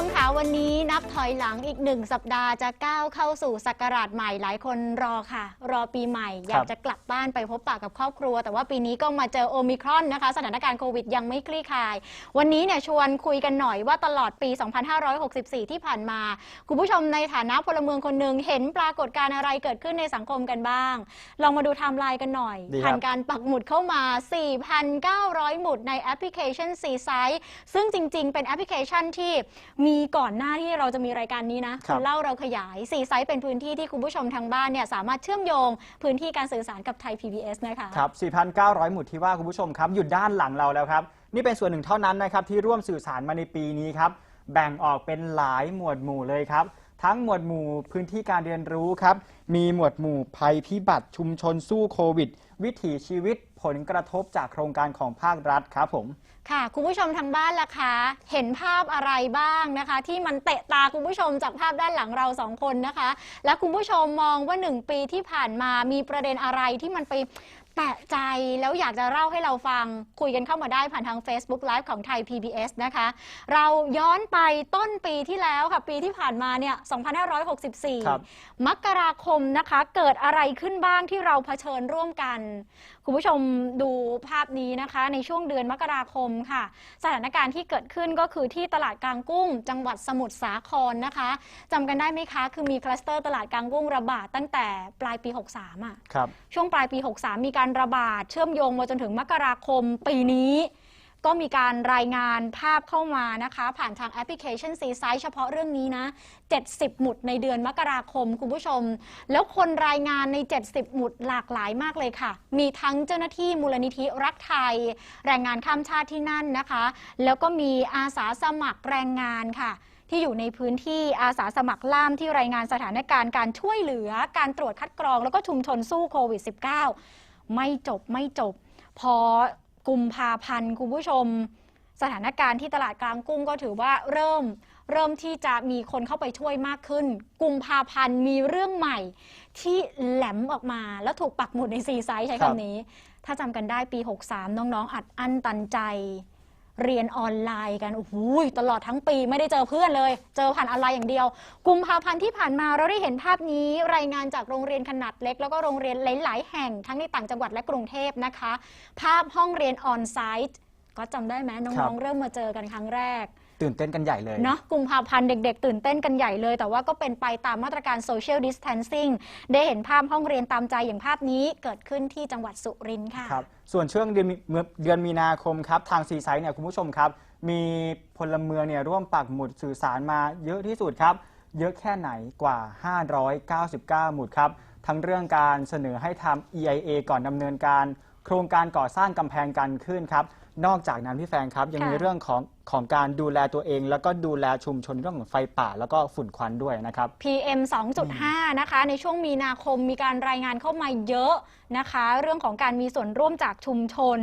ชมคะวันนี้นับถอยหลังอีกหนึ่งสัปดาห์จะก้าวเข้าสู่ศักราชใหม่หลายคนรอค่ะ รอปีใหม่ อยากจะกลับบ้านไปพบปะกับครอบครัว แต่ว่าปีนี้ก็มาเจอโอมิครอนนะคะ สถานการณ์โควิดยังไม่คลี่คลาย วันนี้เนี่ยชวนคุยกันหน่อยว่าตลอดปี 2564 ที่ผ่านมา คุณผู้ชมในฐานะพลเมืองคนหนึ่งเห็นปรากฏการณ์อะไรเกิดขึ้นในสังคมกันบ้าง ลองมาดูไทม์ไลน์กันหน่อยดีครับผ่านการปักหมุดเข้ามา 4,900 หมุดในแอปพลิเคชัน C s i t e ซึ่งจริง ๆ เป็นแอปพลิเคชันที่มีก่อนหน้าที่เราจะมีรายการนี้นะครับณเล่าเราขยาย C s i t e เป็นพื้นที่ที่คุณผู้ชมทางบ้านเนี่ยสามารถเชื่อมโยงพื้นที่การสื่อสารกับไทย PBS นะคะ ครับ 4,900 หมุดที่ว่าคุณผู้ชมครับ อยู่ด้านหลังเราแล้วครับ นี่เป็นส่วนหนึ่งเท่านั้นนะครับที่ร่วมสื่อสารมาในปีนี้ครับ แบ่งออกเป็นหลายหมวดหมู่เลยครับ ทั้งหมวดหมู่พื้นที่การเรียนรู้ครับ มีหมวดหมู่ภัยพิบัติชุมชนสู้โควิด วิถีชีวิตผลกระทบจากโครงการของภาครัฐครับผม ค่ะ คุณผู้ชมทางบ้านล่ะคะ เห็นภาพอะไรบ้างนะคะ ที่มันเตะตาคุณผู้ชมจากภาพด้านหลังเราสองคนนะคะ และคุณผู้ชมมองว่าหนึ่งปีที่ผ่านมามีประเด็นอะไรที่มันไป แตะใจแล้วอยากจะเล่าให้เราฟังคุยกันเข้ามาได้ผ่านทาง Facebook Live ของไทย PBS นะคะ เราย้อนไปต้นปีที่แล้วค่ะ ปีที่ผ่านมาเนี่ย ครับ 2564 มกราคมนะคะ เกิดอะไรขึ้นบ้างที่เราเผชิญร่วมกัน คุณผู้ชมดูภาพนี้นะคะ ในช่วงเดือนมกราคมค่ะ สถานการณ์ที่เกิดขึ้นก็คือที่ตลาดกลางกุ้ง จังหวัดสมุทรสาครนะคะจำกันได้ไหมคะ คือมีคลัสเตอร์ตลาดกลางกุ้งระบาดตั้งแต่ปลายปี 63อะ ครับ ช่วงปลายปี 63 มีการระบาดเชื่อมโยงมาจนถึงมกราคมปีนี้ ก็มีการรายงานภาพเข้ามานะคะ ผ่านทางแอปพลิเคชันซีไซต์เฉพาะเรื่องนี้นะ 70 หมุดในเดือนมกราคมคุณผู้ชม แล้วคนรายงานใน 70 หมุดหลากหลายมากเลยค่ะ มีทั้งเจ้าหน้าที่มูลนิธิรักไทย แรงงานข้ามชาติที่นั่นนะคะ แล้วก็มีอาสาสมัครแรงงานค่ะที่อยู่ในพื้นที่อาสาสมัครล่ามที่รายงานสถานการณ์การช่วยเหลือ การตรวจคัดกรอง แล้วก็ชุมชนสู้โควิด -19 ไม่จบไม่จบ พอกุมภาพันธ์คุณผู้ชม สถานการณ์ที่ตลาดกลางกุ้งก็ถือว่าเริ่มเริ่มที่จะมีคนเข้าไปช่วยมากขึ้น กุมภาพันธ์มีเรื่องใหม่ที่แหลมออกมา แล้วถูกปักหมุดในซีไซส์ใช้คำนี้ ถ้าจำกันได้ปี 63 น้องๆ อัดอั้นตันใจ เรียนออนไลน์กันโอ้โหตลอดทั้งปีไม่ได้เจอเพื่อนเลย เจอผ่านออนไลน์อย่างเดียว กุมภาพันธ์ที่ผ่านมาเราได้เห็นภาพนี้ รายงานจากโรงเรียนขนาดเล็ก แล้วก็โรงเรียนหลาย ๆ แห่งทั้งในต่างจังหวัดและกรุงเทพนะคะ ภาพห้องเรียนออนไซต์ก็จำได้ไหมครัน้องบๆเริ่มมาเจอกันครั้งแรก ตื่นเต้นกันใหญ่เลยเนาะกุมภาพันธ์เด็ก ๆ ตื่นเต้นกันใหญ่เลย แต่ว่าก็เป็นไปตามมาตรการ social distancing ได้เห็นภาพห้องเรียนตามใจอย่างภาพนี้เกิดขึ้นที่จังหวัดสุรินทร์ค่ะครับส่วนช่วงเดือนมีเดือนมีนาคมครับทางซีไซต์เนี่ยคุณผู้ชมครับ มีพลเมืองเนี่ยร่วมปักหมุดสื่อสารมาเยอะที่สุดครับ เยอะแค่ไหนกว่า 599 หมุดครับทั้งเรื่องการเสนอให้ทำ EIA ก่อนดำเนินการ โครงการก่อสร้างกำแพงกันขึ้นครับ นอกจากนั้นพี่แฟนครับยังค่ะมีเรื่องของของการดูแลตัวเอง แล้วก็ดูแลชุมชนเรื่องของไฟป่า แล้วก็ฝุ่นควันด้วยนะครับ PM 2.5 นะคะ ในช่วงมีนาคมมีการรายงานเข้ามาเยอะนะคะ เรื่องของการมีส่วนร่วมจากชุมชน